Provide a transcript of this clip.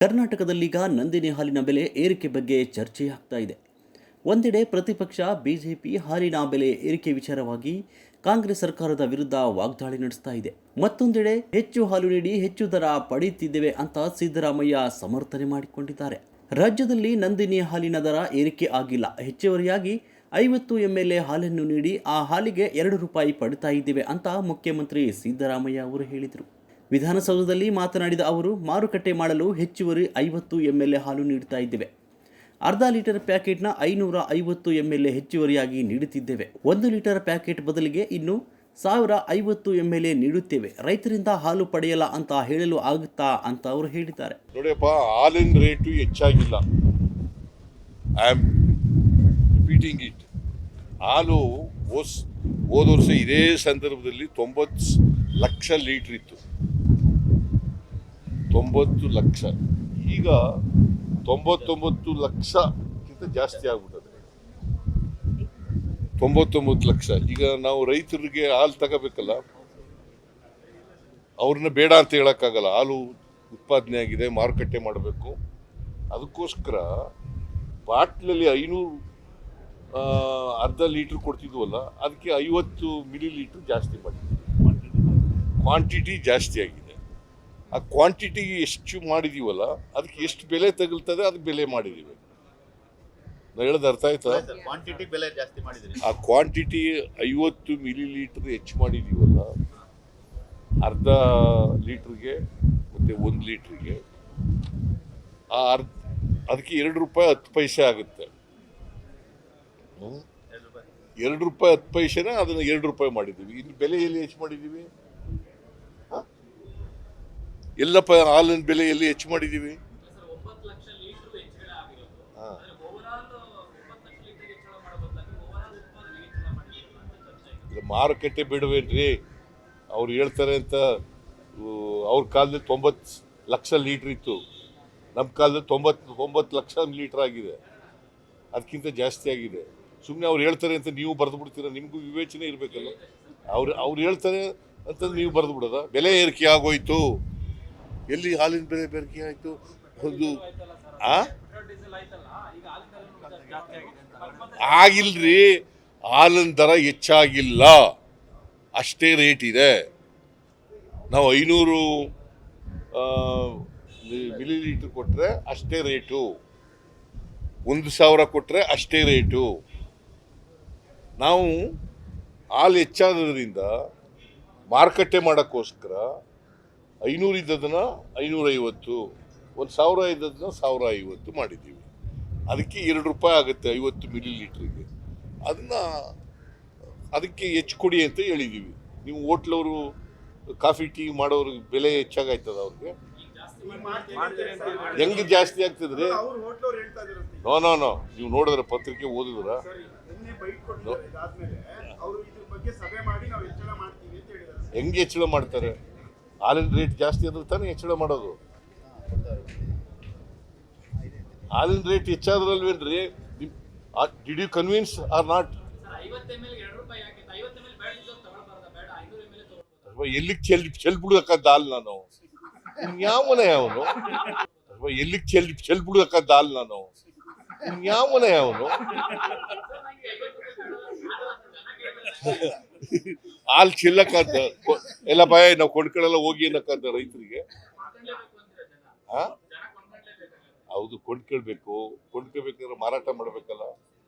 ಕರ್ನಾಟಕದಲ್ಲೀಗ ನಂದಿನಿ ಹಾಲಿನ ಬೆಲೆ ಏರಿಕೆ ಬಗ್ಗೆ ಚರ್ಚೆಯಾಗ್ತಾ ಇದೆ. ಒಂದೆಡೆ ಪ್ರತಿಪಕ್ಷ ಬಿಜೆಪಿ ಹಾಲಿನ ಬೆಲೆ ಏರಿಕೆ ವಿಚಾರವಾಗಿ ಕಾಂಗ್ರೆಸ್ ಸರ್ಕಾರದ ವಿರುದ್ಧ ವಾಗ್ದಾಳಿ ನಡೆಸ್ತಾ ಇದೆ. ಮತ್ತೊಂದೆಡೆ ಹೆಚ್ಚು ಹಾಲು ನೀಡಿ ಹೆಚ್ಚು ದರ ಪಡೆಯುತ್ತಿದ್ದೇವೆ ಅಂತ ಸಿದ್ದರಾಮಯ್ಯ ಸಮರ್ಥನೆ ಮಾಡಿಕೊಂಡಿದ್ದಾರೆ. ರಾಜ್ಯದಲ್ಲಿ ನಂದಿನಿ ಹಾಲಿನ ದರ ಏರಿಕೆ ಆಗಿಲ್ಲ. ಹೆಚ್ಚುವರಿಯಾಗಿ ಐವತ್ತು ಎಂಎಲ್ಎ ಹಾಲನ್ನು ನೀಡಿ ಆ ಹಾಲಿಗೆ ಎರಡು ರೂಪಾಯಿ ಪಡಿತಾ ಇದ್ದೇವೆ ಅಂತ ಮುಖ್ಯಮಂತ್ರಿ ಸಿದ್ದರಾಮಯ್ಯ ಅವರು ಹೇಳಿದರು. ವಿಧಾನಸೌಧದಲ್ಲಿ ಮಾತನಾಡಿದ ಅವರು, ಮಾರುಕಟ್ಟೆ ಮಾಡಲು ಹೆಚ್ಚುವರಿ ಐವತ್ತು ಎಂಎಲ್ಎ ಹಾಲು ನೀಡುತ್ತಾ ಇದ್ದೇವೆ. ಅರ್ಧ ಲೀಟರ್ ಪ್ಯಾಕೆಟ್ನ ಐನೂರ ಐವತ್ತು ಎಂಎಲ್ಎ ಹೆಚ್ಚುವರಿಯಾಗಿ ನೀಡುತ್ತಿದ್ದೇವೆ. ಒಂದು ಲೀಟರ್ ಪ್ಯಾಕೆಟ್ ಬದಲಿಗೆ ಇನ್ನು ಸಾವಿರ ಐವತ್ತು ಎಂಎಲ್ಎ ನೀಡುತ್ತೇವೆ. ರೈತರಿಂದ ಹಾಲು ಪಡೆಯಲ್ಲ ಅಂತ ಹೇಳಲು ಆಗುತ್ತಾ ಅಂತ ಅವರು ಹೇಳಿದ್ದಾರೆ. ನೋಡಿಯಪ್ಪ, ಹಾಲಿನ ರೇಟು ಹೆಚ್ಚಾಗಿಲ್ಲ. ಐ ರಿಪೀಟಿಂಗ್ ಇಟ್ ಹಾಲು ಹೋದ ವರ್ಷ ಇದೇ ಸಂದರ್ಭದಲ್ಲಿ ತೊಂಬತ್ತು ಲಕ್ಷ ಲೀಟ್ರ್ ಇತ್ತು. ತೊಂಬತ್ತು ಲಕ್ಷ. ಈಗ ತೊಂಬತ್ತೊಂಬತ್ತು ಲಕ್ಷಕ್ಕಿಂತ ಜಾಸ್ತಿ ಆಗ್ಬಿಟ್ಟದೆ. ತೊಂಬತ್ತೊಂಬತ್ತು ಲಕ್ಷ. ಈಗ ನಾವು ರೈತರಿಗೆ ಹಾಲು ತಗೋಬೇಕಲ್ಲ ಅವ್ರನ್ನ ಬೇಡ ಅಂತ ಹೇಳೋಕ್ಕಾಗಲ್ಲ. ಹಾಲು ಉತ್ಪಾದನೆ ಆಗಿದೆ ಮಾರುಕಟ್ಟೆ ಮಾಡಬೇಕು. ಅದಕ್ಕೋಸ್ಕರ ಬಾಟ್ಲಲ್ಲಿ ಐನೂರು ಅರ್ಧ ಲೀಟ್ರ್ ಕೊಡ್ತಿದ್ವಲ್ಲ ಅದಕ್ಕೆ ಐವತ್ತು ಮಿಲಿ ಲೀಟ್ರ್ ಜಾಸ್ತಿ ಮಾಡಿದ್ವಿ. ಕ್ವಾಂಟಿಟಿ ಜಾಸ್ತಿ ಆಗಿದೆ. ಆ ಕ್ವಾಂಟಿಟಿ ಎಷ್ಟು ಮಾಡಿದೀವಲ್ಲ ಅದಕ್ಕೆ ಎಷ್ಟು ಬೆಲೆ ತಗಲ್ತದೆ ಅದಕ್ಕೆ ಬೆಲೆ ಮಾಡಿದ್ದೀವಿ ಹೇಳೋದು ಅರ್ಥ ಆಯ್ತಾ? ಕ್ವಾಂಟಿಟಿ ಬೆಲೆ ಜಾಸ್ತಿ ಮಾಡಿದ್ರಿ. ಆ ಕ್ವಾಂಟಿಟಿ ಐವತ್ತು ಮಿಲಿ ಲೀಟರ್ ಹೆಚ್ಚು ಮಾಡಿದೀವಲ್ಲ ಅರ್ಧ ಲೀಟ್ರಿಗೆ ಮತ್ತೆ ಒಂದು ಲೀಟ್ರಿಗೆ ಆ ಅರ್ಧ ಅದಕ್ಕೆ ಎರಡು ರೂಪಾಯಿ ಹತ್ತು ಪೈಸೆ ಆಗುತ್ತೆ? ಎರಡು ರೂಪಾಯಿ. ಹತ್ತು ಪೈಸೆನ ಅದನ್ನ ಎರಡು ರೂಪಾಯಿ ಮಾಡಿದ್ದೀವಿ ಇನ್ನು ಬೆಲೆ ಎಲ್ಲಿ ಹೆಚ್ಚು ಮಾಡಿದ್ದೀವಿ? ಎಲ್ಲಪ್ಪ ಹಾಲಿನ ಬೆಲೆ ಎಲ್ಲಿ ಹೆಚ್ಚು ಮಾಡಿದ್ದೀವಿ? ಮಾರುಕಟ್ಟೆ ಬಿಡುವೇನ್ರಿ? ಅವ್ರು ಹೇಳ್ತಾರೆ ಅಂತ ಅವ್ರ ಕಾಲದಲ್ಲಿ ತೊಂಬತ್ತು ಲಕ್ಷ ಲೀಟ್ರ್ ಇತ್ತು. ನಮ್ಮ ಕಾಲದಲ್ಲಿ ತೊಂಬತ್ತು ಒಂಬತ್ತು ಲಕ್ಷ ಲೀಟ್ರ್ ಆಗಿದೆ. ಅದಕ್ಕಿಂತ ಜಾಸ್ತಿ ಆಗಿದೆ. ಸುಮ್ಮನೆ ಅವ್ರು ಹೇಳ್ತಾರೆ ಅಂತ ನೀವು ಬರೆದು ಬಿಡ್ತೀರ ನಿಮಗೂ ವಿವೇಚನೆ ಇರಬೇಕಲ್ಲ. ಅವ್ರು ಅವ್ರು ಹೇಳ್ತಾರೆ ಅಂತ ನೀವು ಬರೆದು ಬಿಡೋದ ಬೆಲೆ ಏರಿಕೆ ಆಗೋಯ್ತು. ಎಲ್ಲಿ ಹಾಲಿನ ಬೆಲೆ ಬೇರಿಕೆ ಆಯಿತು? ಒಂದು ಆಗಿಲ್ರಿ. ಹಾಲಿನ ದರ ಹೆಚ್ಚಾಗಿಲ್ಲ. ಅಷ್ಟೇ ರೇಟ್ ಇದೆ. ನಾವು ಐನೂರು ಮಿಲಿ ಲೀಟ್ರ್ ಕೊಟ್ಟರೆ ಅಷ್ಟೇ ರೇಟು. ಒಂದು ಸಾವಿರ ಕೊಟ್ಟರೆ ಅಷ್ಟೇ ರೇಟು. ನಾವು ಹಾಲು ಹೆಚ್ಚಾದ್ರಿಂದ ಮಾರುಕಟ್ಟೆ ಮಾಡೋಕ್ಕೋಸ್ಕರ ಐನೂರು ಇದ್ದದನ್ನ ಐನೂರೈವತ್ತು ಒಂದು ಸಾವಿರ ಇದ್ದದನ್ನ ಸಾವಿರ ಐವತ್ತು ಮಾಡಿದ್ದೀವಿ. ಅದಕ್ಕೆ ಎರಡು ರೂಪಾಯಿ ಆಗುತ್ತೆ ಐವತ್ತು ಮಿಲಿ ಲೀಟ್ರಿಗೆ ಅದನ್ನ ಅದಕ್ಕೆ ಹೆಚ್ಚು ಕೊಡಿ ಅಂತ ಹೇಳಿದ್ದೀವಿ. ನೀವು ಹೋಟ್ಲವರು ಕಾಫಿ ಟೀ ಮಾಡೋರು ಬೆಲೆ ಹೆಚ್ಚಾಗಾಯ್ತದ ಅವ್ರಿಗೆ? ಹೆಂಗೆ ಜಾಸ್ತಿ ಆಗ್ತದ್ರಿ? No no no. ನೀವು ನೋಡಿದ್ರೆ ಪತ್ರಿಕೆ ಓದಿದ್ರ. ಹೆಂಗೆ ಹೆಚ್ಚಳ ಮಾಡ್ತಾರೆ? ಹಾಲಿನ ರೇಟ್ ಜಾಸ್ತಿ ಆದ್ರೆ ತಾನೇ ಹೆಚ್ಚಳ ಮಾಡೋದು. ಹಾಲಿನ rate ಹೆಚ್ಚಾದ್ರಲ್ವೇನ್ರಿ did you convince or not ಎಲ್ಲಿಗೆ ಚೆಲ್ ಚೆಲ್ಬಿಡ್ಬೇಕಂತ ಹಾಲು ನಾನು? ಯಾವನೇ ಅವನು? ಎಲ್ಲಿಗೆ ಚೆಲ್ ಚೆಲ್ಬಿಡ್ಬೇಕಂತ ಹಾಲು ನಾನು? ಯಾವನೇ ಅವನು? ಹಾಲು ಚಿಲ್ಲಕ್ಕಂತ ಎಲ್ಲ ಭಯ ನಾವು ಕೊಂಡ್ಕೊಳ್ಳಲ್ಲ ಹೋಗಿ ಅನ್ನಕ್ಕಂತ ರೈತರಿಗೆ? ಹೌದು ಕೊಂಡ್ಕೊಳ್ಬೇಕು. ಕೊಂಡ್ಕೊಳ್ಬೇಕಾದ್ರೆ ಮಾರಾಟ ಮಾಡ್ಬೇಕಲ್ಲ.